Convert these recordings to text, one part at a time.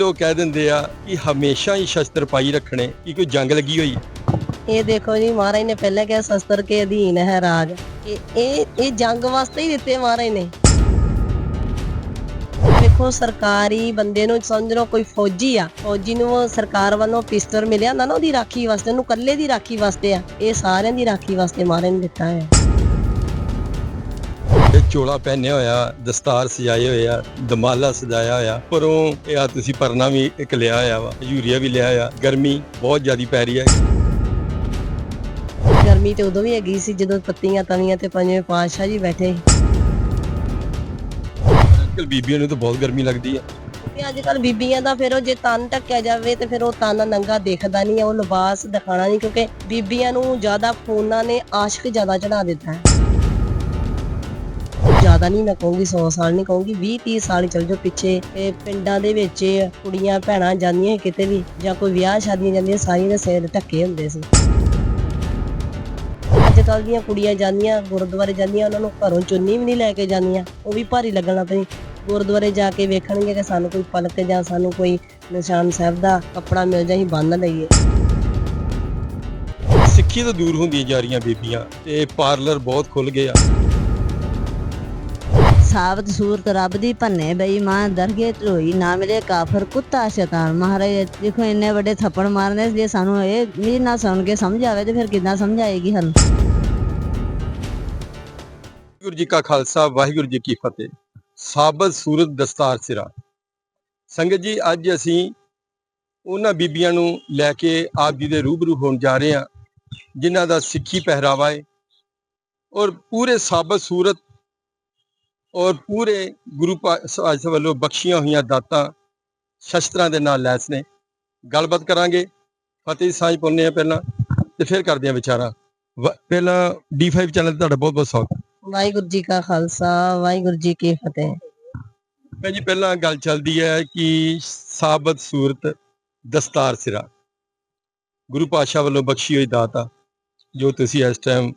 ਲੋਕ ਕਹਿ ਦਿੰਦੇ ਆ ਕਿ ਹਮੇਸ਼ਾ ਹੀ ਸ਼ਸਤਰ ਪਾਈ ਰੱਖਣੇ, ਕਿ ਕੋਈ ਜੰਗ ਲੱਗੀ ਹੋਈ। ਇਹ ਦੇਖੋ ਜੀ, ਮਹਾਰਾਜ ਨੇ ਪਹਿਲਾਂ ਕਿਹਾ ਸ਼ਸਤਰ ਕੇ ਅਧੀਨ ਹੈ ਰਾਜ। ਇਹ ਇਹ ਇਹ ਜੰਗ ਵਾਸਤੇ ਹੀ ਦਿੱਤੇ ਮਹਾਰਾਜ ਨੇ। ਦੇਖੋ, ਸਰਕਾਰੀ ਬੰਦੇ ਨੂੰ ਸਮਝ ਲਓ, ਕੋਈ ਫੌਜੀ ਆ, ਫੌਜੀ ਨੂੰ ਸਰਕਾਰ ਵੱਲੋਂ ਪਿਸਤਲ ਮਿਲਿਆ ਹੁੰਦਾ ਨਾ ਉਹਦੀ ਰਾਖੀ ਵਾਸਤੇ, ਉਹਨੂੰ ਕੱਲੇ ਦੀ ਰਾਖੀ ਵਾਸਤੇ ਆ। ਇਹ ਸਾਰਿਆਂ ਦੀ ਰਾਖੀ ਵਾਸਤੇ ਮਹਾਰਾਜ ਨੇ ਦਿੱਤਾ ਹੈ ਇਹ ਚੋਲਾ ਪਹਿਨਿਆ ਹੋਇਆ ਦਸਤਾਰ ਸਜਾਏ ਹੋਏ ਆ ਦਮਾਲਾ ਸਜਾਇਆ ਹੋਇਆ। ਪਰੋਂ ਇਹ ਆ ਤੁਸੀਂ ਪਰਨਾ ਵੀ ਇੱਕ ਲਿਆ ਹੋਇਆ ਵਾ ਯੂਰੀਆ ਵੀ ਲਿਆ ਹੋਇਆ। ਗਰਮੀ ਬਹੁਤ ਜ਼ਿਆਦੀ ਪੈ ਰਹੀ ਹੈ। ਗਰਮੀ ਤੇ ਉਦੋਂ ਵੀ ਹੈਗੀ ਸੀ ਜਦੋਂ ਪੱਤੀਆਂ ਤਵੀਆਂ ਤੇ ਪੰਜਵੇਂ ਪਾਤਸ਼ਾਹ ਜੀ ਬੈਠੇ ਅੱਜਕੱਲ ਬੀਬੀਆਂ ਨੂੰ ਤਾਂ ਬਹੁਤ ਗਰਮੀ ਲੱਗਦੀ ਹੈ ਤੇ ਅੱਜ ਕੱਲ ਬੀਬੀਆਂ ਦਾ ਫਿਰ ਉਹ ਜੇ ਤਨ ਢੱਕਿਆ ਜਾਵੇ ਤੇ ਫਿਰ ਉਹ ਤਨ ਨੰਗਾ ਦਿਖਦਾ ਨਹੀਂ ਉਹ ਲਿਬਾਸ ਦਿਖਾਣਾ ਨਹੀਂ ਕਿਉਂਕਿ ਬੀਬੀਆਂ ਨੂੰ ਜ਼ਿਆਦਾ ਫੋਨਾਂ ਨੇ ਆਸ਼ਕ ਜ਼ਿਆਦਾ ਚੜਾ ਦਿੱਤਾ ਹੈ। ਜ਼ਿਆਦਾ ਨਹੀਂ ਮੈਂ ਕਹੂੰਗੀ 100 ਸਾਲ ਨਹੀਂ ਕਹੂੰਗੀ 20 30 ਸਾਲ ਚੱਲ ਜਾਓ ਪਿੱਛੇ। ਤੇ ਪਿੰਡਾਂ ਦੇ ਵਿੱਚ ਕੁੜੀਆਂ, ਭੈਣਾਂ ਜਾਂਦੀਆਂ ਕਿਤੇ ਵੀ, ਜਾਂ ਕੋਈ ਵਿਆਹ ਸ਼ਾਦੀਆਂ ਜਾਂਦੀਆਂ, ਸਾਰੀਆਂ ਦੇ ਸਿਰ ਢੱਕੇ ਹੁੰਦੇ ਸੀ। ਅੱਜ ਕੱਲ ਦੀਆਂ ਕੁੜੀਆਂ ਜਾਂਦੀਆਂ, ਗੁਰਦੁਆਰੇ ਜਾਂਦੀਆਂ, ਉਹਨਾਂ ਨੂੰ ਘਰੋਂ ਚੁੰਨੀ ਵੀ ਨਹੀਂ ਲੈ ਕੇ ਜਾਂਦੀਆਂ, ਉਹ ਵੀ ਭਾਰੀ ਲੱਗਣਾ ਪਈ ਗੁਰਦੁਆਰੇ ਜਾ ਕੇ ਵੇਖਣਗੇ ਕਿ ਸਾਨੂੰ ਕੋਈ ਪਲਕ ਜਾਂ ਸਾਨੂੰ ਕੋਈ ਨਿਸ਼ਾਨ ਸਾਹਿਬ ਦਾ ਕੱਪੜਾ ਮਿਲ ਜਾਏ ਬੰਨ ਲਈਏ। ਸਿੱਖੀ ਤੋਂ ਦੂਰ ਹੁੰਦੀਆਂ ਜਾ ਰਹੀਆਂ ਬੀਬੀਆਂ, ਤੇ ਪਾਰਲਰ ਬਹੁਤ ਖੁੱਲ ਗਏ ਆ ਸਾਬਤ ਸੂਰਤ ਰੱਬ ਦੀ ਭੰਨੇ ਬਈ ਦਰਗੇ ਧਰੋਈ ਨਾ ਮਿਲੇ ਕਾਫਰ ਕੁੱਤਾ ਸ਼ੈਤਾਨ। ਮਹਾਰਾਜ, ਦੇਖੋ ਇੰਨੇ ਵੱਡੇ ਥੱਪੜ ਮਾਰਨੇ ਜੇ ਸਾਨੂੰ ਇਹ ਵੀ ਨਾ ਸੁਣ ਕੇ ਸਮਝ ਆਵੇ ਤੇ ਫਿਰ ਕਿੱਦਾਂ ਸਮਝ ਆਏਗੀ ਵਾਹਿਗੁਰੂ ਜੀ ਕਾ ਖਾਲਸਾ, ਵਾਹਿਗੁਰੂ ਜੀ ਕੀ ਫਤਿਹ। ਸਾਬਤ ਸੂਰਤ ਦਸਤਾਰ ਸਿਰਾ। ਸੰਗਤ ਜੀ, ਅੱਜ ਅਸੀਂ ਉਹਨਾਂ ਬੀਬੀਆਂ ਨੂੰ ਲੈ ਕੇ ਆਪ ਜੀ ਦੇ ਰੂਬਰੂ ਹੋਣ ਜਾ ਰਹੇ ਹਾਂ, ਜਿਨ੍ਹਾਂ ਦਾ ਸਿੱਖੀ ਪਹਿਰਾਵਾ ਹੈ ਔਰ ਪੂਰੇ ਸਾਬਤ ਸੂਰਤ ਔਰ ਪੂਰੇ ਗੁਰੂ ਸਾਹਿਬ ਵੱਲੋਂ ਬਖਸ਼ੀਆਂ ਹੋਈਆਂ ਦਾਤਾਂ ਸ਼ਸਤਰਾਂ ਦੇ ਨਾਲ ਲੈਸ ਨੇ। ਗੱਲਬਾਤ ਕਰਾਂਗੇ ਫਤਿਹ ਸਾਂਝ ਪਾਉਂਦੇ ਆ ਪਹਿਲਾਂ ਤੇ ਫਿਰ ਕਰਦੇ ਆ ਵਿਚਾਰਾ। ਪਹਿਲਾਂ D5 ਚੈਨਲ ਤੇ ਤੁਹਾਡਾ ਬਹੁਤ ਬਹੁਤ ਸਵਾਗਤ। ਵਾਹਿਗੁਰੂ ਜੀ ਕਾ ਖਾਲਸਾ ਵਾਹਿਗੁਰੂ ਜੀ ਕੀ ਫਤਿਹ। ਭੈਣ ਜੀ ਪਹਿਲਾਂ ਗੱਲ ਚੱਲਦੀ ਹੈ ਕਿ ਸਾਬਤ ਸੂਰਤ ਦਸਤਾਰ ਸਿਰਾ। ਗੁਰੂ ਪਾਤਸ਼ਾਹ ਵੱਲੋਂ ਬਖਸ਼ੀ ਹੋਈ ਦਾਤ ਜੋ ਤੁਸੀਂ ਇਸ ਟਾਈਮ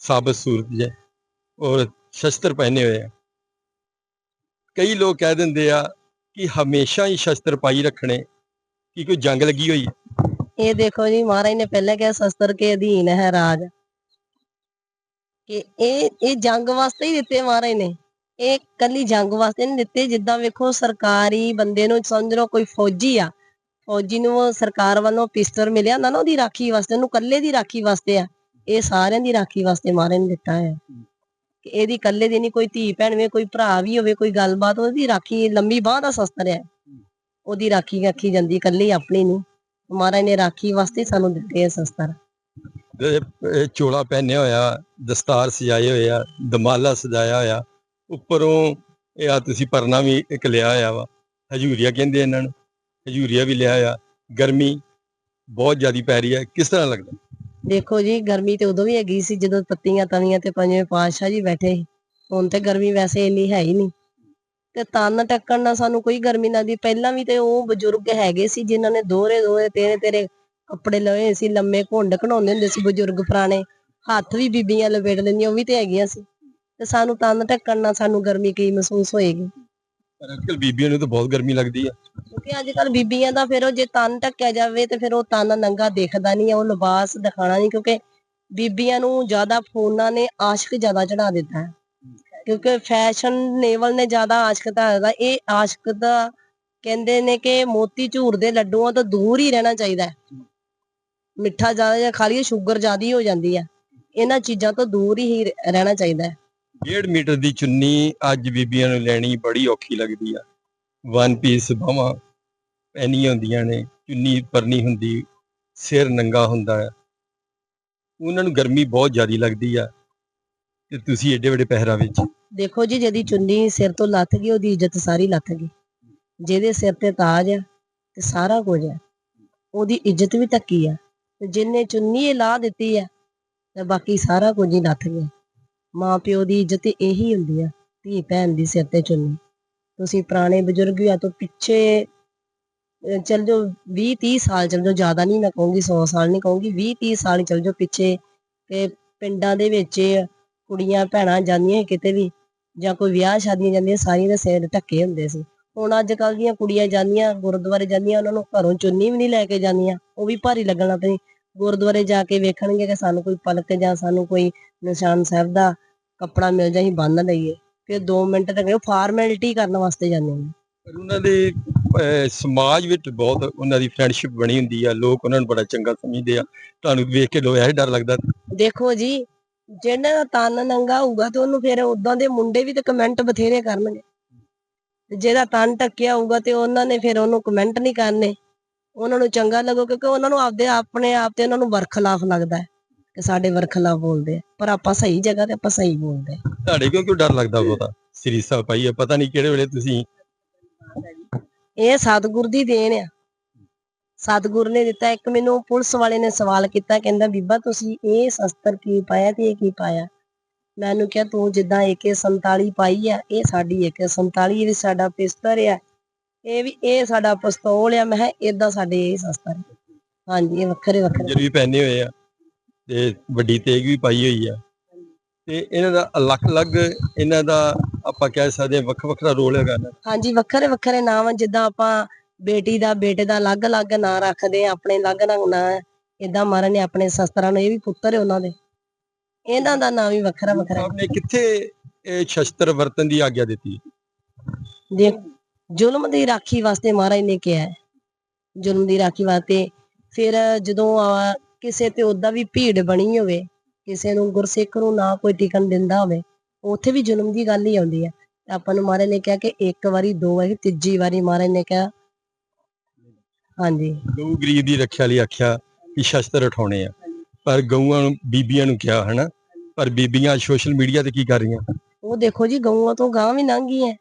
ਸਾਬਤ ਸੂਰਤ ਜੇ ਔਰ ਸ਼ਸਤਰ ਪਹਿਨੇ ਹੋਏ ਆ। ਕਈ ਲੋਕ ਕਹਿ ਦਿੰਦੇ ਆ ਕਿ ਹਮੇਸ਼ਾ ਹੀ ਸ਼ਸਤਰ ਪਾਈ ਰੱਖਣੇ, ਕਿ ਕੋਈ ਜੰਗ ਲੱਗੀ ਹੋਈ ਇਹ ਦੇਖੋ ਜੀ, ਮਹਾਰਾਜ ਨੇ ਪਹਿਲਾਂ ਕਿਹਾ ਸ਼ਸਤਰ ਕੇ ਅਧੀਨ ਹੈ ਰਾਜ। ਕਿ ਇਹ ਇਹ ਜੰਗ ਵਾਸਤੇ ਹੀ ਦਿੱਤੇ ਮਹਾਰਾਜ ਨੇ। ਇਹ ਕੱਲੀ ਜੰਗ ਵਾਸਤੇ ਨਹੀਂ ਦਿੱਤੇ, ਜਿੱਦਾਂ ਵੇਖੋ ਸਰਕਾਰੀ ਬੰਦੇ ਨੂੰ ਸਮਝ ਲਓ ਕੋਈ ਫੌਜੀ ਆ। ਫੌਜੀ ਨੂੰ ਸਰਕਾਰ ਵੱਲੋਂ ਪਿਸਤਲ ਮਿਲਿਆ ਹੁੰਦਾ ਨਾ ਉਹਦੀ ਰਾਖੀ ਵਾਸਤੇ, ਉਹਨੂੰ ਕੱਲੇ ਦੀ ਰਾਖੀ ਵਾਸਤੇ ਆ। ਇਹ ਸਾਰਿਆਂ ਦੀ ਰਾਖੀ ਵਾਸਤੇ ਮਹਾਰਾਜ ਨੇ ਦਿੱਤਾ ਹੈ ਇਹਦੀ ਕੱਲੇ ਦੀ ਨਹੀਂ, ਕੋਈ ਧੀ ਭੈਣ ਵੇ, ਕੋਈ ਭਰਾ ਵੀ ਹੋਵੇ, ਕੋਈ ਗੱਲਬਾਤ, ਉਹਦੀ ਰਾਖੀ ਲੰਮੀ ਬਾਹ ਦਾ ਸ਼ਸਤਰ ਹੈ। ਉਹਦੀ ਰਾਖੀ ਰੱਖੀ ਜਾਂਦੀ ਕੱਲੀ ਆਪਣੀ ਨਹੀਂ ਮਹਾਰਾਜ ਨੇ ਰਾਖੀ ਵਾਸਤੇ ਸਾਨੂੰ ਦਿੱਤੇ ਆ ਸ਼ਸਤਰ। ਇਹ ਚੋਲਾ ਪਹਿਨਿਆ ਹੋਇਆ, ਦਸਤਾਰ ਸਜਾਏ ਹੋਏ ਆ, ਦਮਾਲਾ ਸਜਾਇਆ ਹੋਇਆ। ਉੱਪਰੋਂ ਇਹ ਆ ਤੁਸੀਂ ਪਰਨਾ ਵੀ ਇੱਕ ਲਿਆ ਹੋਇਆ ਵਾ। ਹਜੂਰੀਆ ਕਹਿੰਦੇ ਇਹਨਾਂ ਨੂੰ। ਹਜੂਰੀਆ ਵੀ ਲਿਆ ਹੋਇਆ। ਗਰਮੀ ਬਹੁਤ ਜ਼ਿਆਦਾ ਪੈ ਰਹੀ ਹੈ। ਕਿਸ ਤਰ੍ਹਾਂ ਲੱਗਦਾ? ਦੇਖੋ ਜੀ, ਗਰਮੀ ਤੇ ਉਦੋਂ ਵੀ ਹੈਗੀ ਸੀ, ਜਦੋਂ ਪੱਤੀਆਂ ਤਵੀਆਂ ਤੇ ਪੰਜਵੇਂ ਪਾਤਸ਼ਾਹ ਜੀ ਬੈਠੇ ਸੀ। ਹੁਣ ਤੇ ਗਰਮੀ ਵੈਸੇ ਇੰਨੀ ਹੈ ਹੀ ਨਹੀਂ। ਤੇ ਤਨ ਟੱਕਣ ਨਾਲ ਸਾਨੂੰ ਕੋਈ ਗਰਮੀ ਨਾ ਦੀ। ਪਹਿਲਾਂ ਵੀ ਤੇ ਉਹ ਬਜ਼ੁਰਗ ਹੈਗੇ ਸੀ, ਜਿਨ੍ਹਾਂ ਨੇ ਦੋਹਰੇ ਦੋਹਰੇ, ਤੇਰੇ ਤੇਰੇ ਕੱਪੜੇ ਲਏ ਸੀ, ਲੰਮੇ ਘੁੰਡ ਘਣਾਉਂਦੇ ਹੁੰਦੇ ਸੀ ਬਜ਼ੁਰਗ ਪੁਰਾਣੇ। ਹੱਥ ਵੀ ਬੀਬੀਆਂ ਲਪੇਟ ਲੈਂਦੀਆਂ, ਉਹ ਵੀ ਤੇ ਹੈਗੀਆਂ ਸੀ। ਤੇ ਸਾਨੂੰ ਤਨ ਢੱਕਣ ਨਾਲ ਸਾਨੂੰ ਗਰਮੀ ਕੀ ਮਹਿਸੂਸ ਹੋਏਗੀ? ਪਰ ਅੱਜਕੱਲ ਬੀਬੀਆਂ ਨੂੰ ਤਾਂ ਬਹੁਤ ਗਰਮੀ ਲੱਗਦੀ ਹੈ। ਕਿਉਂਕਿ ਅੱਜ ਕੱਲ ਬੀਬੀਆਂ ਦਾ ਫਿਰ ਉਹ ਜੇ ਤਨ ਢੱਕਿਆ ਜਾਵੇ ਤੇ ਫਿਰ ਉਹ ਤਨ ਨੰਗਾ ਦਿਖਦਾ ਨਹੀਂ ਹੈ, ਉਹ ਲਿਬਾਸ ਦਿਖਾਣਾ ਨਹੀਂ ਕਿਉਂਕਿ ਬੀਬੀਆਂ ਨੂੰ ਜ਼ਿਆਦਾ ਫੋਨਾਂ ਨੇ ਆਸ਼ਕ ਜ਼ਿਆਦਾ ਚੜਾ ਦਿੱਤਾ ਹੈ। ਕਿਉਂਕਿ ਫੈਸ਼ਨ ਨੇਵਲ ਨੇ ਜ਼ਿਆਦਾ ਆਸ਼ਕ ਦਾ ਇਹ ਆਸ਼ਕ ਦਾ ਕਹਿੰਦੇ ਨੇ ਕਿ ਮੋਤੀ ਝੂਰ ਦੇ ਲੱਡੂਆਂ ਤੋਂ ਦੂਰ ਹੀ ਰਹਿਣਾ ਚਾਹੀਦਾ ਹੈ। ਮਿੱਠਾ ਜ਼ਿਆਦਾ ਜਾਂ ਖਾ ਲਈਏ ਸ਼ੂਗਰ ਜ਼ਿਆਦੀ ਹੋ ਜਾਂਦੀ ਹੈ। ਇਹਨਾਂ ਚੀਜ਼ਾਂ ਤੋਂ ਦੂਰ ਹੀ ਰਹਿਣਾ ਚਾਹੀਦਾ ਹੈ। 1.5 ਮੀਟਰ ਦੀ ਚੁੰਨੀ ਅੱਜ ਬੀਬੀਆਂ ਨੂੰ ਲੈਣੀ ਬੜੀ ਔਖੀ ਲੱਗਦੀ ਆ। ਵਨ ਪੀਸ ਬਾਹਾਂ ਪੈਣੀਆਂ ਹੁੰਦੀਆਂ ਨੇ, ਚੁੰਨੀ ਪਰਨੀ ਹੁੰਦੀ, ਸਿਰ ਨੰਗਾ ਹੁੰਦਾ ਹੈ ਉਹਨਾਂ ਨੂੰ ਗਰਮੀ ਬਹੁਤ ਜ਼ਿਆਦਾ ਲੱਗਦੀ ਆ। ਤੇ ਤੁਸੀਂ ਏਡੇ ਵੱਡੇ ਪਹਿਰਾਵੇ ਚ। ਦੇਖੋ ਜੀ, ਜਿਹਦੀ ਚੁੰਨੀ ਸਿਰ ਤੋਂ ਲੱਥ ਗਈ, ਉਹਦੀ ਇੱਜ਼ਤ ਸਾਰੀ ਲੱਥ ਗਈ। ਜਿਹਦੇ ਸਿਰ ਤੇ ਤਾਜ ਆ ਤੇ ਸਾਰਾ ਕੁਝ ਆ, ਉਹਦੀ ਇੱਜ਼ਤ ਵੀ ਧੱਕੀ ਆ। ਤੇ ਜਿੰਨੇ ਚੁੰਨੀ ਇਹ ਲਾ ਦਿੱਤੀ ਆ, ਤੇ ਬਾਕੀ ਸਾਰਾ ਕੁਝ ਹੀ ਲੱਥ ਗਿਆ। ਮਾਂ ਪਿਓ ਦੀ ਇੱਜ਼ਤ ਇਹੀ ਹੁੰਦੀ ਆ, ਧੀ ਭੈਣ ਦੀ ਸਿਰ ਤੇ ਚੁੰਨੀ। ਤੁਸੀਂ ਪੁਰਾਣੇ ਬਜ਼ੁਰਗ ਵੀ ਤੋਂ ਪਿੱਛੇ, ਅਹ ਚੱਲ ਜਾਓ 20 30 ਸਾਲ ਚੱਲ ਜਾਓ, ਜ਼ਿਆਦਾ ਨਹੀਂ ਮੈਂ ਕਹੂੰਗੀ 100 ਸਾਲ ਨਹੀਂ ਕਹੂੰਗੀ 20 30 ਸਾਲ ਹੀ ਚੱਲ ਜਾਓ ਪਿੱਛੇ ਤੇ ਪਿੰਡਾਂ ਦੇ ਵਿੱਚ ਕੁੜੀਆਂ ਭੈਣਾਂ ਜਾਂਦੀਆਂ ਸੀ ਕਿਤੇ ਵੀ ਜਾਂ ਕੋਈ ਵਿਆਹ ਸ਼ਾਦੀਆਂ ਜਾਂਦੀਆਂ, ਸਾਰੀਆਂ ਦੇ ਸਿਰ ਢੱਕੇ ਹੁੰਦੇ ਸੀ। ਹੁਣ ਅੱਜ ਕੱਲ ਦੀਆਂ ਕੁੜੀਆਂ ਜਾਂਦੀਆਂ, ਗੁਰਦੁਆਰੇ ਜਾਂਦੀਆਂ, ਉਹਨਾਂ ਨੂੰ ਘਰੋਂ ਚੁੰਨੀ ਵੀ ਨਹੀਂ ਲੈ ਕੇ ਜਾਂਦੀਆਂ, ਉਹ ਵੀ ਭਾਰੀ ਲੱਗਣ ਪਈ ਗੁਰਦੁਆਰੇ ਜਾ ਕੇ ਵੇਖਣਗੇ ਕਿ ਸਾਨੂੰ ਕੋਈ ਪਲਕ ਜਾਂ ਸਾਨੂੰ ਕੋਈ ਨਿਸ਼ਾਨ ਸਾਹਿਬ ਦਾ ਕੱਪੜਾ ਮਿਲ ਜਾ ਅਸੀਂ ਬੰਨ ਲਈਏ। ਫਿਰ 2 ਮਿੰਟ ਤੱਕ ਉਹ ਫਾਰਮੈਲਿਟੀ ਕਰਨ ਵਾਸਤੇ ਜਾਂਦੇ ਨੇ ਪਰ ਉਹਨਾਂ ਦੇ ਅਹ, ਸਮਾਜ ਵਿੱਚ ਬਹੁਤ ਉਹਨਾਂ ਦੀ ਫਰੈਂਡਸ਼ਿਪ ਬਣੀ ਹੁੰਦੀ ਆ। ਲੋਕ ਉਹਨਾਂ ਨੂੰ ਬੜਾ ਚੰਗਾ ਸਮਝਦੇ ਆ। ਤੁਹਾਨੂੰ ਵੇਖ ਕੇ ਲੋਕ ਇਹ ਡਰ ਲੱਗਦਾ। ਦੇਖੋ ਜੀ ਜਿਹੜਾ ਦਾ ਤਨ ਨੰਗਾ ਹੋਊਗਾ ਤੇ ਉਹਨੂੰ ਫਿਰ ਉਦਾਂ ਦੇ ਮੁੰਡੇ ਵੀ ਤੇ ਕਮੈਂਟ ਬਥੇਰੇ ਕਰਨਗੇ। ਤੇ ਜਿਹਦਾ ਤਨ ਟੱਕਿਆ ਹੋਊਗਾ ਤੇ ਉਹਨਾਂ ਨੇ ਫਿਰ ਉਹਨੂੰ ਕਮੈਂਟ ਨਹੀਂ ਕਰਨੇ। ਉਹਨਾਂ ਨੂੰ ਚੰਗਾ ਲੱਗੋ ਕਿਉਂਕਿ ਉਹਨਾਂ ਨੂੰ ਆਪਦੇ ਆਪਣੇ ਆਪ ਤੇ ਉਹਨਾਂ ਨੂੰ ਵਰਖਲਾਫ ਲੱਗਦਾ ਹੈ। ਕਿ ਸਾਡੇ ਵਰਖਲਾਫ ਬੋਲਦੇ ਪਰ ਆਪਾਂ ਸਹੀ ਜਗ੍ਹਾ ਤੇ ਆਪਾਂ ਸਹੀ ਬੋਲਦੇ ਤੁਹਾਡੇ ਕਿਉਂ ਕਿਉਂ ਡਰ ਲੱਗਦਾ ਬਹੁਤਾ? ਸ੍ਰੀ ਸਾਹਿਬ ਭਾਈ ਆ ਪਤਾ ਨਹੀਂ ਕਿਹੜੇ ਵੇਲੇ ਤੁਸੀਂ ਇਹ ਸਤਿਗੁਰ ਦੀ ਦੇਣ ਆ। ਸਤਿਗੁਰ ਨੇ ਦਿੱਤਾ ਇੱਕ ਮੈਨੂੰ ਪੁਲਿਸ ਵਾਲੇ ਨੇ ਸਵਾਲ ਕੀਤਾ ਕਹਿੰਦਾ ਬੀਬਾ ਤੁਸੀਂ ਇਹ ਸ਼ਸਤਰ ਕੀ ਪਾਇਆ ਤੇ ਇਹ ਕੀ ਪਾਇਆ? ਮੈਨੂੰ ਕਿਹਾ ਤੂੰ ਜਿੱਦਾਂ AK47 ਪਾਈ ਆ ਇਹ ਸਾਡੀ AK47 ਇਹ ਵੀ ਸਾਡਾ ਪਿਸਤਲ ਆ। ਇਹ ਵੀ ਇਹ ਸਾਡਾ ਪਿਸਤੌਲ ਆ। ਮੈਂ ਇਦਾਂ ਸਾਡੇ ਇਹ ਸ਼ਸਤਰ। ਹਾਂਜੀ ਇਹ ਵੱਖਰੇ ਵੱਖਰੇ। ਜਰ ਵੀ ਪਹਿਨੇ ਹੋਏ ਆ। ਤੇ ਵੱਡੀ ਤੇਗ ਵੀ ਪਾਈ ਹੋਈ ਆ। ਤੇ ਇਹਨਾਂ ਦਾ ਅਲੱਗ-ਅਲੱਗ ਇਹਨਾਂ ਦਾ ਆਪਾਂ ਕਹਿ ਸਕਦੇ ਵੱਖ ਵੱਖਰਾ ਰੋਲ ਹੈਗਾ ਨਾ। ਹਾਂਜੀ ਵੱਖਰੇ ਵੱਖਰੇ ਨਾਮ ਆ ਜਿੱਦਾਂ ਆਪਾਂ ਬੇਟੀ ਦਾ ਬੇਟੇ ਦਾ ਅਲੱਗ-ਅਲੱਗ ਨਾਂ ਰੱਖਦੇ ਆ ਆਪਣੇ ਅਲੱਗ-ਅਲੱਗ ਨਾਂ ਇਦਾਂ ਮਹਾਰਾਜ ਨੇ ਆਪਣੇ ਸ਼ਸਤਰਾਂ ਨੂੰ ਇਹ ਵੀ ਪੁੱਤਰ ਹੈ ਉਹਨਾਂ ਦੇ। ਇਹਨਾਂ ਦਾ ਨਾਂ ਵੀ ਵੱਖਰਾ ਵੱਖਰਾ ਹੈ। ਸਾਹਿਬ ਨੇ ਕਿੱਥੇ ਇਹ ਸ਼ਸਤਰ ਵਰਤਨ ਦੀ ਆਗਿਆ ਦਿੱਤੀ? ਦੇਖ ਜ਼ੁਲਮ ਦੀ ਰਾਖੀ ਵਾਸਤੇ ਮਹਾਰਾਜ ਨੇ ਕਿਹਾ ਹੈ। ਜ਼ੁਲਮ ਦੀ ਰਾਖੀ ਵਾਸਤੇ ਫਿਰ ਜਦੋਂ ਆ, ਕਿਸੇ ਤੇ ਉਹਦਾ ਵੀ ਭੀੜ ਬਣੀ ਹੋਵੇ ਕਿਸੇ ਨੂੰ ਗੁਰਸਿੱਖ ਨੂੰ ਨਾ ਕੋਈ ਟਿਕਣ ਦਿੰਦਾ ਹੋਵੇ ਉੱਥੇ ਵੀ ਜ਼ੁਲਮ ਦੀ ਗੱਲ ਹੀ ਆਉਂਦੀ ਹੈ ਆਪਾਂ ਨੂੰ ਮਹਾਰਾਜ ਨੇ ਕਿਹਾ ਕਿ ਇੱਕ ਵਾਰੀ ਦੋ ਵਾਰੀ ਤੀਜੀ ਵਾਰੀ ਮਹਾਰਾਜ ਨੇ ਕਿਹਾ। ਹਾਂਜੀ। ਗਊ ਗਰੀਬ ਦੀ ਰੱਖਿਆ ਲਈ ਆਖਿਆ ਕਿ ਸ਼ਸਤਰ ਉਠਾਉਣੇ ਆ। ਪਰ ਗਊਆਂ ਨੂੰ ਬੀਬੀਆਂ ਨੂੰ ਕਿਹਾ ਹਨਾ? ਪਰ ਬੀਬੀਆਂ ਸੋਸ਼ਲ ਮੀਡੀਆ ਤੇ ਕੀ ਕਰ ਰਹੀਆਂ? ਉਹ ਦੇਖੋ ਜੀ ਗਊਆਂ ਤੋਂ ਗਾਂ ਵੀ ਲੰਘ ਗਈ ਹੈ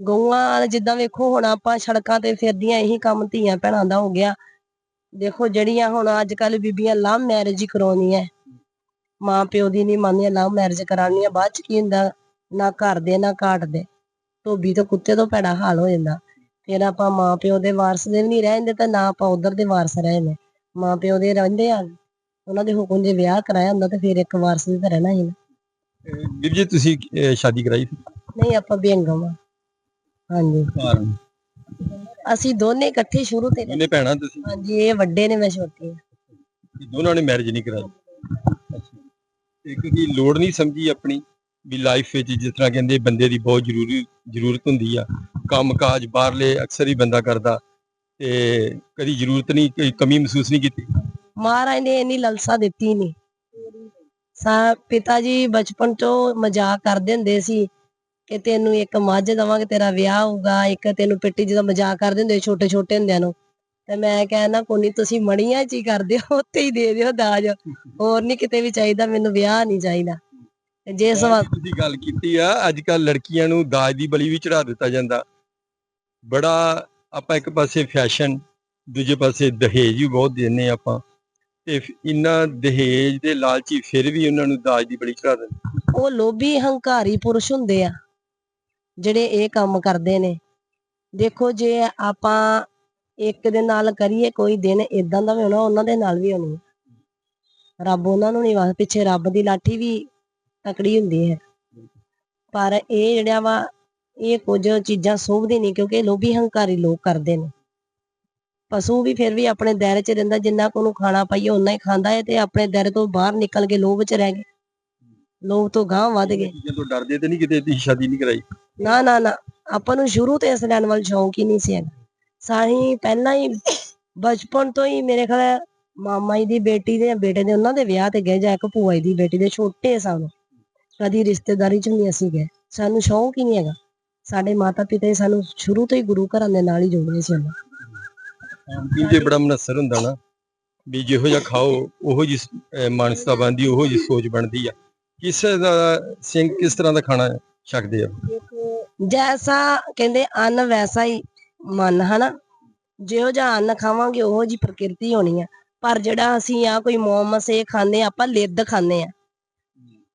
ਗਊਆਂ ਜਿੱਦਾਂ ਵੇਖੋ ਹੁਣ ਆਪਾਂ ਸੜਕਾਂ ਤੇ ਫਿਰਦੀਆਂ ਇਹੀ ਕੰਮ ਧੀਆਂ ਭੈਣਾਂ ਦਾ ਹੋ ਗਿਆ। ਦੇਖੋ ਜਿਹੜੀਆਂ ਹੁਣ ਅੱਜ ਕੱਲ ਬੀਬੀਆਂ ਲਵ ਮੈਰਿਜ ਹੀ ਕਰਾਉਣੀਆਂ ਮਾਂ ਪਿਓ ਦੀ ਨਹੀਂ ਮੰਨਦੀਆਂ ਲਵ ਮੈਰਿਜ ਕਰਾਉਣੀਆਂ ਬਾਅਦ ਚ ਕੀ ਹੁੰਦਾ? ਨਾ ਘਰ ਦੇ ਨਾ ਘਾਟ ਦੇ ਧੋਬੀ ਤੋਂ ਕੁੱਤੇ ਤੋਂ ਭੈੜਾ ਹਾਲ ਹੋ ਜਾਂਦਾ। ਫਿਰ ਆਪਾਂ ਮਾਂ ਪਿਓ ਦੇ ਵਾਰਸ ਦੇ ਵੀ ਨਹੀਂ ਰਹਿੰਦੇ ਤਾਂ ਨਾ ਆਪਾਂ ਉਧਰ ਦੇ ਵਾਰਸ ਰਹੇ ਨੇ ਮਾਂ ਪਿਓ ਦੇ ਰਹਿੰਦੇ ਆ ਉਹਨਾਂ ਦੇ ਹੁਕਮ ਜੇ ਵਿਆਹ ਕਰਾਇਆ ਹੁੰਦਾ ਤਾਂ ਫਿਰ ਇੱਕ ਵਾਰਸ ਦੇ ਤਾਂ ਰਹਿਣਾ ਹੀ ਨਾ। ਵੀਰ ਜੀ ਤੁਸੀਂ ਅਹ ਸ਼ਾਦੀ ਕਰਾਈ ਸੀ? ਨਹੀਂ ਆਪਾਂ ਬੇੰਗਮ ਆ ਹਾਂਜੀ। ਕਾਰਨ ਅਸੀਂ ਦੋਨੇ ਇਕੱਠੇ ਸ਼ੁਰੂ ਤੇ। ਇਹਨੇ ਭੈਣਾਂ ਤੁਸੀਂ? ਹਾਂਜੀ ਇਹ ਵੱਡੇ ਨੇ ਮੈਂ ਛੋਟੀ ਹਾਂ। ਇਹ ਦੋਨਾਂ ਨੇ ਮੈਰਿਜ ਨਹੀਂ ਕਰਾਈ? ਇੱਕ ਦੀ ਲੋੜ ਨਹੀਂ ਸਮਝੀ ਆਪਣੀ ਵੀ ਲਾਈਫ ਵਿੱਚ ਜਿਸ ਤਰ੍ਹਾਂ ਕਹਿੰਦੇ ਬੰਦੇ ਦੀ ਬਹੁਤ ਜ਼ਰੂਰੀ ਜ਼ਰੂਰਤ ਹੁੰਦੀ ਆ। ਕੰਮਕਾਜ ਬਾਹਰਲੇ ਅਕਸਰ ਹੀ ਬੰਦਾ ਕਰਦਾ ਤੇ ਕਦੀ ਜ਼ਰੂਰਤ ਨਹੀਂ ਕੋਈ ਕਮੀ ਮਹਿਸੂਸ ਨਹੀਂ ਕੀਤੀ? ਮਹਾਰਾਜ ਨੇ ਇੰਨੀ ਲਲਸਾ ਦਿੱਤੀ ਨਹੀਂ। ਸਾ ਪਿਤਾ ਜੀ ਬਚਪਨ ਤੋਂ ਮਜ਼ਾਕ ਕਰਦੇ ਹੁੰਦੇ ਸੀ। ਕਿ ਤੈਨੂੰ ਇੱਕ ਮੱਝ ਦਵਾਂਗੇ ਤੇਰਾ ਵਿਆਹ ਹੋਊਗਾ ਇੱਕ ਤੈਨੂੰ ਪਿੱਟੀ ਜਦੋਂ ਮਜ਼ਾਕ ਕਰਦੇ ਹੁੰਦੇ ਛੋਟੇ ਛੋਟੇ ਹੁੰਦਿਆਂ ਨੂੰ। ਤੇ ਮੈਂ ਕਹਿੰਦਾ ਕੋਈ ਨੀ ਤੁਸੀਂ ਮੜੀਆਂ ਚ ਹੀ ਕਰਦੇ ਹੋ ਉੱਥੇ ਹੀ ਦੇ ਦਿਓ ਦਾਜ। ਹੋਰ ਨਹੀਂ ਕਿਤੇ ਵੀ ਚਾਹੀਦਾ ਮੈਨੂੰ ਵਿਆਹ ਨਹੀਂ ਚਾਹੀਦਾ। ਜੇ ਸਵਾ ਤੁਸੀਂ ਗੱਲ ਕੀਤੀ ਆ ਅੱਜ ਕੱਲ ਲੜਕੀਆਂ ਨੂੰ ਦਾਜ ਦੀ ਬਲੀ ਵੀ ਚੜਾ ਦਿੱਤਾ ਜਾਂਦਾ। ਬੜਾ ਆਪਾਂ ਇੱਕ ਪਾਸੇ ਫੈਸ਼ਨ ਦੂਜੇ ਪਾਸੇ ਦਹੇਜ ਵੀ ਬਹੁਤ ਦਿੰਨੇ ਆਪਾਂ। ਤੇ ਫ- ਇੰਨਾ ਦਹੇਜ ਦੇ ਲਾਲਚੀ ਫਿਰ ਵੀ ਉਹਨਾਂ ਨੂੰ ਦਾਜ ਦੀ ਬਲੀ ਚੜਾ ਦਿੰਦੇ। ਉਹ ਲੋਭੀ ਹੰਕਾਰੀ ਪੁਰਸ਼ ਹੁੰਦੇ ਆ। ਜਿਹੜੇ ਇਹ ਕੰਮ ਕਰਦੇ ਨੇ। ਦੇਖੋ, ਜੇ ਆਪਾਂ ਇੱਕ ਦੇ ਨਾਲ ਕਰੀਏ, ਕੋਈ ਦਿਨ ਇਦਾਂ ਦਾ ਵੀ ਹੋਣਾ, ਉਹਨਾਂ ਦੇ ਨਾਲ ਵੀ ਹੋਣੀ। ਰੱਬ ਉਹਨਾਂ ਨੂੰ ਨਹੀਂ ਵਾਸ, ਪਿੱਛੇ ਰੱਬ ਦੀ ਲਾਠੀ ਵੀ ਤਕੜੀ ਹੁੰਦੀ ਹੈ। ਪਰ ਇਹ ਜਿਹੜਾ ਵਾ, ਇਹ ਕੁਝ ਚੀਜ਼ਾਂ ਸੋਭਦੀ ਨਹੀਂ ਕਿਉਂਕਿ ਲੋਭੀ ਹੰਕਾਰੀ ਲੋਕ ਕਰਦੇ ਨੇ। ਪਸ਼ੂ ਵੀ ਫਿਰ ਵੀ ਆਪਣੇ ਦਾਇਰੇ 'ਚ ਰਹਿੰਦਾ, ਜਿੰਨਾ ਕੋ ਨੂੰ ਖਾਣਾ ਪਾਈਏ ਉਨਾ ਹੀ ਖਾਂਦਾ ਹੈ, ਤੇ ਆਪਣੇ ਦਾਇਰੇ ਤੋਂ ਬਾਹਰ ਨਿਕਲ ਕੇ ਲੋਭ 'ਚ ਰਹਿ ਗਏ। ਲੋਭ ਤੋਂ ਗਾਂਹ ਵੱਧ ਗਏ। ਚੀਜ਼ਾਂ ਡਰਦੇ ਤੇ ਨਹੀਂ ਕਿਤੇ ਤੁਸੀਂ ਸ਼ਾਦੀ ਨਹੀਂ ਕਰਾਈ। ਨਾ ਨਾ ਨਾ। ਆਪਾਂ ਨੂੰ ਸ਼ੁਰੂ ਤੋਂ ਇਸ ਲੈਣ ਵੱਲ ਸ਼ੌਂਕ ਹੀ ਨਹੀਂ ਸੀ ਹੈਗਾ। ਸਾਰੀ ਪਹਿਲਾਂ ਹੀ ਬਚਪਨ ਤੋਂ ਹੀ ਮੇਰੇ ਖਿਆਲ ਮਾਮਾ ਜੀ ਦੀ ਬੇਟੀ ਦੇ ਬੇਟੇ ਦੇ ਉਹਨਾਂ ਦੇ ਵਿਆਹ ਤੇ ਗਏ ਜਾਂ ਇੱਕ ਭੂਆ ਜੀ ਦੀ ਬੇਟੀ ਦੇ ਛੋਟੇ ਸਨ। ਕਦੀ ਰਿਸ਼ਤੇਦਾਰੀ ਚ ਨਹੀਂ ਅਸੀਂ ਗਏ। ਸਾਨੂੰ ਸ਼ੌਂਕ ਹੀ ਨਹੀਂ ਹੈਗਾ। ਸਾਡੇ ਮਾਤਾ ਪਿਤਾ ਸਾਨੂੰ ਸ਼ੁਰੂ ਤੋਂ ਹੀ ਗੁਰੂ ਘਰਾਂ ਦੇ ਨਾਲ ਹੀ ਜੋੜਦੇ ਸੀ ਉਹਨਾਂ। ਕਿਉਂਕਿ ਬੜਾ ਮਨਸਰ ਹੁੰਦਾ ਨਾ ਵੀ ਜਿਹੋ ਜਿਹਾ ਖਾਓ ਉਹੋ ਜੀ ਮਾਨਸਤਾ ਬਣਦੀ ਉਹੋ ਜੀ ਸੋਚ ਬਣਦੀ ਆ। ਕਿਸ ਦਾ ਸਿੰਘ ਕਿਸ ਤਰ੍ਹਾਂ ਦਾ ਖਾਣਾ ਛਕਦੇ ਆ? ਜੈਸਾ ਕਹਿੰਦੇ ਅੰਨ ਵੈਸਾ ਹੀ ਮਨ ਹਨਾ? ਜਿਹੋ ਜਿਹਾ ਅੰਨ ਖਾਵਾਂਗੇ ਉਹੋ ਜੀ ਪ੍ਰਕਿਰਤੀ ਹੋਣੀ ਆ। ਪਰ ਜਿਹੜਾ ਅਸੀਂ ਆ ਕੋਈ ਮੋਮਸ ਇਹ ਖਾਂਦੇ ਆ ਆਪਾਂ ਲਿੱਦ ਖਾਂਦੇ ਆ।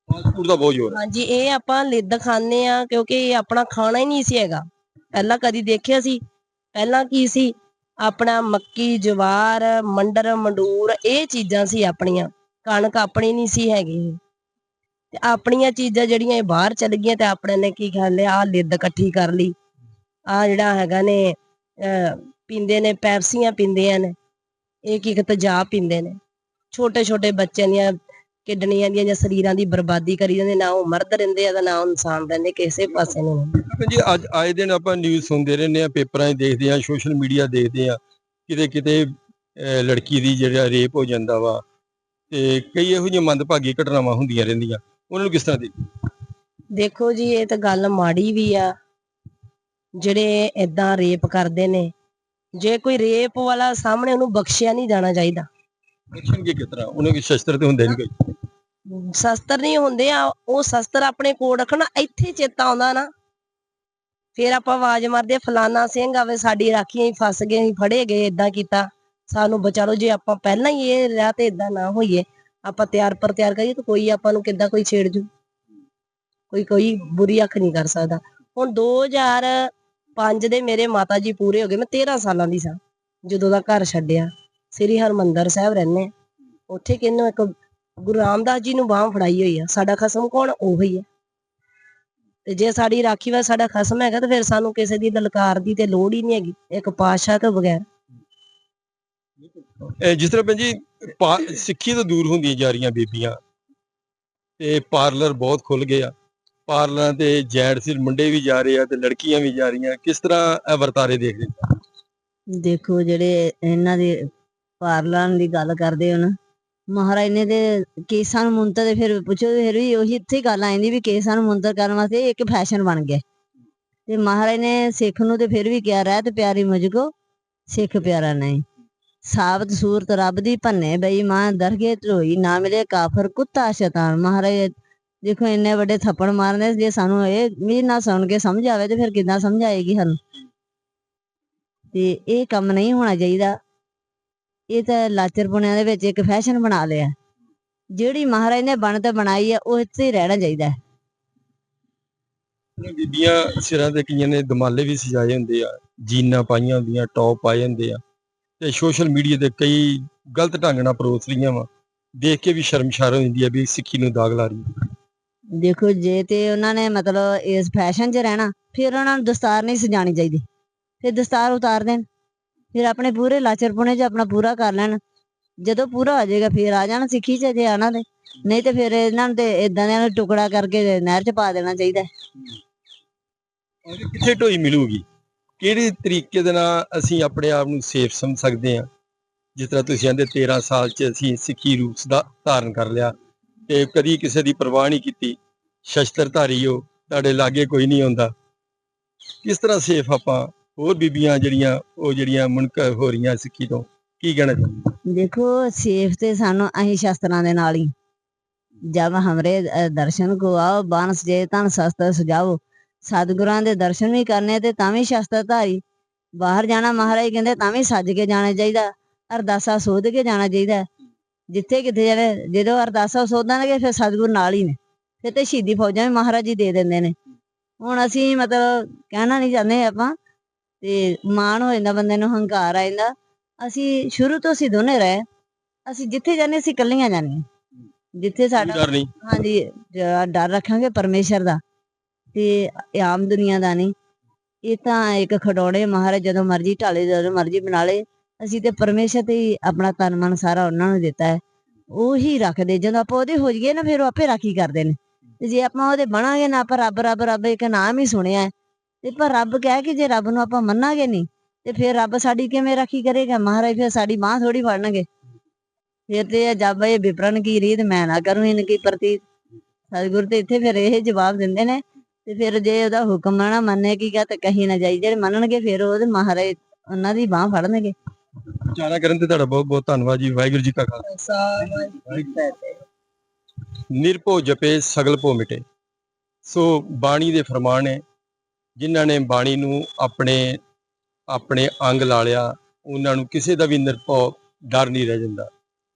ਫਾਸਟ ਫੂਡ ਦਾ ਬਹੁਤ ਜ਼ੋਰ ਹੈ ਹਾਂਜੀ ਇਹ ਆਪਾਂ ਲਿੱਦ ਖਾਂਦੇ ਆ ਕਿਉਂਕਿ ਇਹ ਆਪਣਾ ਖਾਣਾ ਹੀ ਨਹੀਂ ਸੀ ਹੈਗਾ। ਪਹਿਲਾਂ ਕਦੀ ਦੇਖਿਆ ਸੀ? ਪਹਿਲਾਂ ਕੀ ਸੀ? ਆਪਣਾ ਮੱਕੀ ਜਵਾਰ ਮੰਡਰ ਮੰਡੂਰ ਇਹ ਚੀਜ਼ਾਂ ਸੀ ਆਪਣੀਆਂ। ਕਣਕ ਆਪਣੀ ਨਹੀਂ ਸੀ ਹੈਗੀ। ਤੇ ਆਪਣੀਆਂ ਚੀਜ਼ਾਂ ਜਿਹੜੀਆਂ ਇਹ ਬਾਹਰ ਚਲ ਗਈਆਂ ਤੇ ਆਪਣੇ ਨੇ ਕੀ ਖਾ ਲਿਆ? ਆ ਲਿੱਦ ਇਕੱਠੀ ਕਰ ਲਈ। ਆ ਜਿਹੜਾ ਹੈਗਾ ਨੇ ਪੀਂਦੇ ਨੇ, ਪੈਪਸੀਆਂ ਪੀਂਦੇ ਨੇ। ਇੱਕ ਇੱਕ ਤੇਜ਼ਾਬ ਪੀਂਦੇ ਨੇ। ਛੋਟੇ ਛੋਟੇ ਬੱਚਿਆਂ ਦੀਆਂ ਕਿਡਨੀਆਂ ਦੀਆਂ ਜਾਂ ਸਰੀਰਾਂ ਦੀ ਬਰਬਾਦੀ ਕਰੀ ਜਾਂਦੇ, ਨਾ ਉਹ ਮਰਦ ਰਹਿੰਦੇ ਆ ਤੇ ਨਾ ਉਹ ਇਨਸਾਨ ਰਹਿੰਦੇ, ਕਿਸੇ ਪਾਸੇ ਨਹੀਂ ਜੀ, ਅੱਜ ਆਏ ਦਿਨ ਆਪਾਂ ਨਿਊਜ਼ ਸੁਣਦੇ ਰਹਿੰਦੇ ਆ ਪੇਪਰਾਂ 'ਚ ਦੇਖਦੇ ਆ ਸੋਸ਼ਲ ਮੀਡੀਆ ਦੇਖਦੇ ਆ ਕਿਤੇ ਕਿਤੇ ਲੜਕੀ ਦੀ ਜਿਹੜਾ ਰੇਪ ਹੋ ਜਾਂਦਾ ਵਾ, ਤੇ ਕਈ ਇਹੋ ਜਿਹੀਆਂ ਮੰਦਭਾਗੀ ਘਟਨਾਵਾਂ ਹੁੰਦੀਆਂ ਰਹਿੰਦੀਆਂ। ਉਹਨਾਂ ਨੂੰ ਕਿਸ ਤਰ੍ਹਾਂ ਦੇਖਦੇ? ਦੇਖੋ ਜੀ ਇਹ ਤਾਂ ਗੱਲ ਮਾੜੀ ਵੀ ਆ। ਜਿਹੜੇ ਇਦਾਂ ਰੇਪ ਕਰਦੇ ਨੇ ਜੇ ਕੋਈ ਰੇਪ ਵਾਲਾ ਸਾਹਮਣੇ ਉਹਨੂੰ ਬਖਸ਼ਿਆ ਨਹੀਂ ਜਾਣਾ ਚਾਹੀਦਾ। ਪੁੱਛਣਗੇ ਕਿਸ ਤਰ੍ਹਾਂ? ਉਹਨਾਂ ਦੇ ਸ਼ਸਤਰ ਤੇ ਹੁੰਦੇ ਨਹੀਂ ਕੋਈ? ਸ਼ਸਤਰ ਨਹੀਂ ਹੁੰਦੇ ਆ ਉਹ ਸ਼ਸਤਰ ਆਪਣੇ ਕੋਲ ਰੱਖਣਾ ਇੱਥੇ ਚੇਤਾ ਆਉਂਦਾ ਨਾ। ਫਿਰ ਆਪਾਂ ਆਵਾਜ਼ ਮਾਰਦੇ ਫਲਾਨਾ ਸਿੰਘ ਆਵੇ ਸਾਡੀ ਰਾਖੀ ਅਸੀਂ ਫਸ ਗਏ ਫੜੇ ਗਏ ਇਦਾਂ ਕੀਤਾ। ਸਾਨੂੰ ਬਚਾ ਲਓ ਜੇ ਆਪਾਂ ਪਹਿਲਾਂ ਹੀ ਇਹ ਰਾਹ ਤੇ ਇਦਾਂ ਨਾ ਹੋਈਏ। ਆਪਾਂ ਤਿਆਰ ਪਰ ਤਿਆਰ ਕਰੀਏ ਤਾਂ ਕੋਈ ਆਪਾਂ ਨੂੰ ਕਿੱਦਾਂ ਕੋਈ ਛੇੜ ਜੂ। ਕੋਈ ਕੋਈ ਬੁਰੀ ਅੱਖ ਨਹੀਂ ਕਰ ਸਕਦਾ। ਹੁਣ 2005 ਦੇ ਮੇਰੇ ਮਾਤਾ ਜੀ ਪੂਰੇ ਹੋ ਗਏ, ਮੈਂ 13 ਸਾਲਾਂ ਦੀ ਸਾਂ, ਜਦੋਂ ਦਾ ਘਰ ਛੱਡਿਆ। ਸ੍ਰੀ ਹਰਮੰਦਰ ਸਾਹਿਬ ਰਹਿੰਦੇ ਉੱਥੇ ਕਿਹਨੂੰ ਇੱਕ ਗੁਰੂ ਰਾਮਦਾਸ ਜੀ ਨੂੰ ਬਾਹ ਫੜਾਈ ਹੋਈ ਆ। ਸਾਡਾ ਖਸਮ ਕੌਣ? ਉਹੀ ਹੈ ਤੇ ਜੇ ਸਾਡੀ ਰਾਖੀ ਵਾ ਸਾਡਾ ਖਸਮ ਹੈਗਾ ਤਾਂ ਫਿਰ ਸਾਨੂੰ ਕਿਸੇ ਦੀ ਲਲਕਾਰ ਦੀ ਤੇ ਲੋੜ ਹੀ ਨਹੀਂ ਹੈਗੀ। ਇੱਕ ਪਾਤਸ਼ਾਹ ਤੋਂ ਬਗੈਰ। ਜਿਸ ਤਰ੍ਹਾਂ ਭੈਣ ਜੀ ਪਾ- ਸਿੱਖੀ ਤੋਂ ਦੂਰ ਹੁੰਦੀਆਂ ਜਾ ਰਹੀਆਂ ਬੀਬੀਆਂ। ਤੇ ਪਾਰਲਰ ਬਹੁਤ ਖੁੱਲ ਗਏ ਆ ਪਾਰਲਰਾਂ ਤੇ ਜੈਂਟ ਮੁੰਡੇ ਵੀ ਜਾ ਰਹੇ ਆ ਤੇ ਲੜਕੀਆਂ ਵੀ ਜਾ ਰਹੀਆਂ। ਕਿਸ ਤਰ੍ਹਾਂ ਇਹ ਵਰਤਾਰੇ ਦੇਖਦੇ ਦੇਖੋ ਜਿਹੜੇ ਇਹਨਾਂ ਦੇ ਪਾਰਲਰਾਂ ਦੀ ਗੱਲ ਕਰਦੇ ਹੋ ਨਾ, ਮਹਾਰਾਜ ਨੇ ਤੇ ਕੇਸਾਂ ਨੂੰ ਮੁੰਤਰ ਤੇ ਫਿਰ ਪੁੱਛੋ ਤੇ ਫਿਰ ਵੀ ਉਹੀ ਇੱਥੇ ਹੀ ਗੱਲ ਆਂਦੀ ਵੀ ਕੇਸਾਂ ਨੂੰ ਮੁੰਤਰ ਕਰਨ ਵਾਸਤੇ ਇੱਕ ਫੈਸ਼ਨ ਬਣ ਗਿਆ। ਤੇ ਮਹਾਰਾਜ ਨੇ ਸਿੱਖ ਨੂੰ ਤੇ ਫਿਰ ਵੀ ਕਿਹਾ, ਰਹਿਤ ਪਿਆਰੀ ਮੁਝਕੋ, ਸਿੱਖ ਪਿਆਰਾ ਨਹੀਂ। ਸਾਬਤ ਸੂਰਤ ਰੱਬ ਦੀ ਭੰਨੇ ਬੇਈਮਾਨ ਦਰਗੇ ਧਰੋਈ ਨਾ ਮਿਲੇ ਕਾਫਰ ਕੁੱਤਾ ਸ਼ੈਤਾਨ। ਮਹਾਰਾਜ, ਦੇਖੋ ਇੰਨੇ ਵੱਡੇ ਥੱਪੜ ਮਾਰਨੇ ਜੇ ਸਾਨੂੰ ਇਹ ਵੀ ਨਾ ਸੁਣ ਕੇ ਸਮਝ ਆਵੇ ਤੇ ਫਿਰ ਕਿੱਦਾਂ ਸਮਝ ਸਾਨੂੰ? ਤੇ ਇਹ ਕੰਮ ਨਹੀਂ ਹੋਣਾ ਚਾਹੀਦਾ। ਇਹ ਤਾਂ ਲਾਚਰਪੁਣਿਆਂ ਦੇ ਵਿੱਚ ਇੱਕ ਫੈਸ਼ਨ ਬਣਾ ਲਿਆ। ਜਿਹੜੀ ਮਹਾਰਾਜ ਨੇ ਬਣ ਤੇ ਬਣਾਈ ਹੈ ਉਹ ਇੱਥੇ ਹੀ ਰਹਿਣਾ ਚਾਹੀਦਾ। ਹੈ। ਬੀਬੀਆਂ ਸਿਰਾਂ ਤੇ ਕਈਆਂ ਨੇ ਦਮਾਲੇ ਵੀ ਸਜਾਏ ਹੁੰਦੇ ਆ, ਜੀਨਾਂ ਪਾਈਆਂ ਹੁੰਦੀਆਂ, ਟੌਪ ਪਾਏ ਹੁੰਦੇ ਆ। ਤੇ ਸੋਸ਼ਲ ਮੀਡੀਆ ਤੇ ਕਈ ਗਲਤ ਢੰਗ ਨਾਲ ਪਰੋਸ ਰਹੀਆਂ ਵਾ। ਦੇਖ ਕੇ ਵੀ ਸ਼ਰਮਸ਼ਾਰ ਹੋ ਜਾਂਦੀ ਆ ਵੀ ਸਿੱਖੀ ਨੂੰ ਦਾਗ ਲਾ ਰਹੀ ਹੈ ਦੇਖੋ ਜੇ ਤੇ ਉਹਨਾਂ ਨੇ ਮਤਲਬ ਇਸ ਫੈਸ਼ਨ 'ਚ ਰਹਿਣਾ ਫਿਰ ਉਹਨਾਂ ਨੂੰ ਦਸਤਾਰ ਨਹੀਂ ਸਜਾਣੀ ਚਾਹੀਦੀ। ਫਿਰ ਦਸਤਾਰ ਉਤਾਰ ਦੇਣ। ਫਿਰ ਆਪਣੇ ਪੂਰੇ ਲਾਚਰਪੁਣੇ 'ਚ ਆਪਣਾ ਪੂਰਾ ਕਰ ਲੈਣ। ਜਦੋਂ ਪੂਰਾ ਹੋ ਜਾਏਗਾ ਫਿਰ ਆ ਜਾਣ ਸਿੱਖੀ 'ਚ ਜੇ ਆਣਾ ਤੇ। ਨਹੀਂ ਤੇ ਫਿਰ ਇਹਨਾਂ ਨੂੰ ਤੇ ਇਦਾਂ ਦੇ ਟੁਕੜਾ ਕਰਕੇ ਨਹਿਰ 'ਚ ਪਾ ਦੇਣਾ ਚਾਹੀਦਾ। ਹੈ। ਕਿੱਥੇ ਢੋਈ ਮਿਲੂਗੀ? ਕਿਹੜੇ ਤਰੀਕੇ ਦੇ ਨਾਲ ਅਸੀਂ ਆਪਣੇ ਆਪ ਨੂੰ ਸੇਫ ਸਮਝ ਸਕਦੇ ਹਾਂ? ਜਿਸ ਤਰ੍ਹਾਂ ਤੁਸੀਂ ਕਹਿੰਦੇ 13 ਸਾਲ 'ਚ ਅਸੀਂ ਸਿੱਖੀ ਰੂਪ ਦਾ ਧਾਰਨ ਕਰ ਲਿਆ ਤੇ ਕਦੀ ਕਿਸੇ ਦੀ ਪਰਵਾਹ ਨਹੀਂ ਕੀਤੀ। ਸ਼ਸਤਰ ਧਾਰੀ ਹੋ, ਤੁਹਾਡੇ ਲਾਗੇ ਕੋਈ ਨਹੀਂ ਆਉਂਦਾ। ਕਿਸ ਤਰ੍ਹਾਂ ਸੇਫ ਆਪਾਂ? ਹੋਰ ਬੀਬੀਆਂ ਜਿਹੜੀਆਂ, ਉਹ ਜਿਹੜੀਆਂ ਮੁਨਕ ਹੋ ਰਹੀਆਂ ਸਿੱਖੀ ਤੋਂ, ਕੀ ਕਹਿਣਾ ਚਾਹੁੰਦੇ? ਦੇਖੋ ਸੇਫ ਤੇ ਸਾਨੂੰ ਅਸੀਂ ਸ਼ਸਤਰਾਂ ਦੇ ਨਾਲ ਹੀ। ਜਦ ਹਮਰੇ ਦਰਸ਼ਨ ਕੋ ਆਓ ਬਾਣਸ ਜੇ ਤਨ ਸ਼ਸਤਰ ਸਜਾਓ ਸਤਿਗੁਰਾਂ ਦੇ ਦਰਸ਼ਨ ਵੀ ਕਰਨੇ ਤੇ ਤਾਂ ਵੀ ਸ਼ਸਤਰ ਧਾਰੀ ਬਾਹਰ ਜਾਣਾ ਮਹਾਰਾਜ ਕਹਿੰਦੇ ਤਾਂ ਵੀ ਸੱਜ ਕੇ ਜਾਣਾ ਚਾਹੀਦਾ ਅਰਦਾਸਾ ਸੋਧ ਕੇ ਜਾਣਾ ਚਾਹੀਦਾ। ਜਿੱਥੇ ਕਿਤੇ ਜਾਵੇ ਜਦੋਂ ਅਰਦਾਸਾ ਸੋਧਾਂਗੇ ਫਿਰ ਸਤਿਗੁਰ ਨਾਲ ਹੀ ਨੇ। ਫਿਰ ਤੇ ਸ਼ਹੀਦੀ ਫੌਜਾਂ ਵੀ ਮਹਾਰਾਜ ਜੀ ਦੇ ਦਿੰਦੇ ਨੇ। ਹੁਣ ਅਸੀਂ ਮਤਲਬ ਕਹਿਣਾ ਨਹੀਂ ਚਾਹੁੰਦੇ ਆਪਾਂ ਤੇ ਮਾਣ ਹੋ ਜਾਂਦਾ ਬੰਦੇ ਨੂੰ ਹੰਕਾਰ ਆ ਜਾਂਦਾ। ਅਸੀਂ ਸ਼ੁਰੂ ਤੋਂ ਅਸੀਂ ਦੋਨੇ ਰਹੇ ਅਸੀਂ ਜਿੱਥੇ ਜਾਂਦੇ ਅਸੀਂ ਇਕੱਲੀਆਂ ਜਾਂਦੀਆਂ ਜਿੱਥੇ ਸਾਡਾ ਹਾਂਜੀ ਡਰ ਰੱਖਾਂਗੇ ਪਰਮੇਸ਼ਰ ਦਾ। ਤੇ ਆਮ ਦੁਨੀਆ ਦਾ ਨਹੀਂ। ਇਹ ਤਾਂ ਇੱਕ ਖਡੋਣੇ ਮਹਾਰਾਜ ਜਦੋਂ ਮਰਜ਼ੀ ਢਾਲੇ, ਜਦੋਂ ਮਰਜ਼ੀ ਬਣਾ ਲੇ ਅਸੀਂ ਤੇ ਪਰਮੇਸ਼ਰ ਤੇ ਹੀ ਆਪਣਾ ਤਨ ਮਨ ਸਾਰਾ ਉਹਨਾਂ ਨੂੰ ਦਿੱਤਾ ਹੈ। ਉਹੀ ਰੱਖਦੇ। ਜਦੋਂ ਆਪਾਂ ਉਹਦੇ ਹੋ ਜਾਈਏ ਨਾ, ਫਿਰ ਉਹ ਆਪੇ ਰਾਖੀ ਕਰਦੇ ਨੇ। ਤੇ ਜੇ ਆਪਾਂ ਉਹਦੇ ਬਣਾਂਗੇ ਨਾ, ਆਪਾਂ ਰੱਬ ਰੱਬ ਰੱਬ ਇੱਕ ਨਾਮ ਹੀ ਸੁਣਿਆ ਤੇ ਪਰ ਰੱਬ ਕਹਿ ਕੇ ਜੇ ਰੱਬ ਨੂੰ ਆਪਾਂ ਮੰਨਾਂਗੇ ਨਹੀਂ, ਤੇ ਫਿਰ ਰੱਬ ਸਾਡੀ ਕਿਵੇਂ ਰਾਖੀ ਕਰੇਗਾ? ਮਹਾਰਾਜ ਫਿਰ ਸਾਡੀ ਬਾਹ ਥੋੜੀ ਫੜਨਗੇ। ਫਿਰ ਤੇ ਇਹ ਜਬ ਇਹ ਵਿਪਰਨ ਕੀ ਰੀਤ, ਮੈਂ ਨਾ ਕਰੂੰ ਇਨ ਕੀ ਪ੍ਰਤੀ ਸਤਿਗੁਰ ਤੇ ਇੱਥੇ ਫਿਰ ਇਹ ਜਵਾਬ ਦਿੰਦੇ ਨੇ ਤੇ ਫਿਰ ਜੇ ਉਹਦਾ ਹੁਕਮ ਨਾ ਮੰਨੇ ਕੀ ਗਾ ਤੇ ਕਹੀ ਨਾ ਜਾਈ ਜਿਹੜੇ ਮੰਨਣਗੇ ਫਿਰ ਉਹਦੇ ਮਹਾਰਾਜ ਉਹਨਾਂ ਦੀ ਬਾਹ ਫੜਨਗੇ। ਵਿਚਾਰਾ ਕਰਨ ਤੇ ਤੁਹਾਡਾ ਬਹੁਤ ਬਹੁਤ ਧੰਨਵਾਦ ਜੀ ਵਾਹਿਗੁਰੂ ਜੀ ਕਾ ਖਾਲਸਾ। ਨਿਰਭਉ ਜਪੇ ਸਗਲ ਭਉ ਮਿਟੇ। ਸੋ ਬਾਣੀ ਦੇ ਫਰਮਾਨ ਹੈ ਜਿਨ੍ਹਾਂ ਨੇ ਬਾਣੀ ਨੂੰ ਆਪਣੇ ਆਪਣੇ ਅੰਗ ਲਾ ਲਿਆ ਉਹਨਾਂ ਨੂੰ ਕਿਸੇ ਦਾ ਵੀ ਨਿਰਭਉ ਡਰ ਨਹੀਂ ਰਹਿ ਜਾਂਦਾ।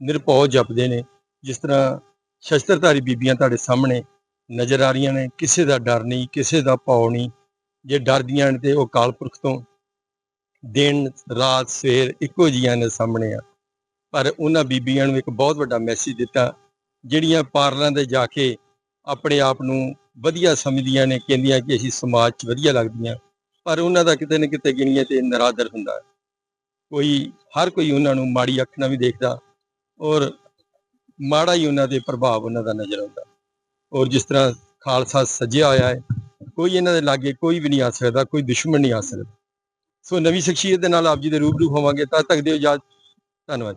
ਨਿਰਭਉ ਜਪਦੇ ਨੇ। ਜਿਸ ਤਰ੍ਹਾਂ ਸ਼ਸਤਰਧਾਰੀ ਬੀਬੀਆਂ ਤੁਹਾਡੇ ਸਾਹਮਣੇ ਨਜ਼ਰ ਆ ਰਹੀਆਂ ਨੇ, ਕਿਸੇ ਦਾ ਡਰ ਨਹੀਂ, ਕਿਸੇ ਦਾ ਭਉ ਨਹੀਂ। ਜੇ ਡਰਦੀਆਂ ਨੇ ਤੇ ਉਹ ਕਾਲ ਪੁਰਖ ਤੋਂ ਦਿਨ, ਰਾਤ, ਸਵੇਰ ਇੱਕੋ ਜੀਆਂ ਨੇ ਸਾਹਮਣੇ ਆ। ਪਰ ਉਹਨਾਂ ਬੀਬੀਆਂ ਨੂੰ ਇੱਕ ਬਹੁਤ ਵੱਡਾ ਮੈਸੇਜ ਦਿੱਤਾ, ਜਿਹੜੀਆਂ ਪਾਰਲਾਂ ਦੇ ਜਾ ਕੇ ਆਪਣੇ ਆਪ ਨੂੰ ਵਧੀਆ ਸਮਝਦੀਆਂ ਨੇ, ਕਹਿੰਦੀਆਂ ਕਿ ਅਸੀਂ ਸਮਾਜ 'ਚ ਵਧੀਆ ਲੱਗਦੀਆਂ। ਪਰ ਉਹਨਾਂ ਦਾ ਕਿਤੇ ਨਾ ਕਿਤੇ ਗਿਣੀਆਂ ਤੇ ਨਰਾਦਰ ਹੁੰਦਾ ਕੋਈ, ਹਰ ਕੋਈ ਉਹਨਾਂ ਨੂੰ ਮਾੜੀ ਅੱਖ ਨਾਲ ਵੀ ਦੇਖਦਾ ਔਰ ਮਾੜਾ ਹੀ ਉਹਨਾਂ ਦੇ ਪ੍ਰਭਾਵ ਉਹਨਾਂ ਦਾ ਨਜ਼ਰ ਆਉਂਦਾ। ਔਰ ਜਿਸ ਤਰ੍ਹਾਂ ਖਾਲਸਾ ਸੱਜਿਆ ਹੋਇਆ ਹੈ, ਕੋਈ ਇਹਨਾਂ ਦੇ ਲਾਗੇ ਕੋਈ ਵੀ ਨਹੀਂ ਆ ਸਕਦਾ, ਕੋਈ ਦੁਸ਼ਮਣ ਨਹੀਂ ਆ ਸਕਦਾ। ਸੋ ਨਵੀਂ ਸ਼ਖਸੀਅਤ ਦੇ ਨਾਲ ਆਪ ਜੀ ਦੇ ਰੂਬਰੂ ਹੋਵਾਂਗੇ, ਤਦ ਤੱਕ ਦਿਓ ਇਜਾਜ਼ਤ। ਧੰਨਵਾਦ।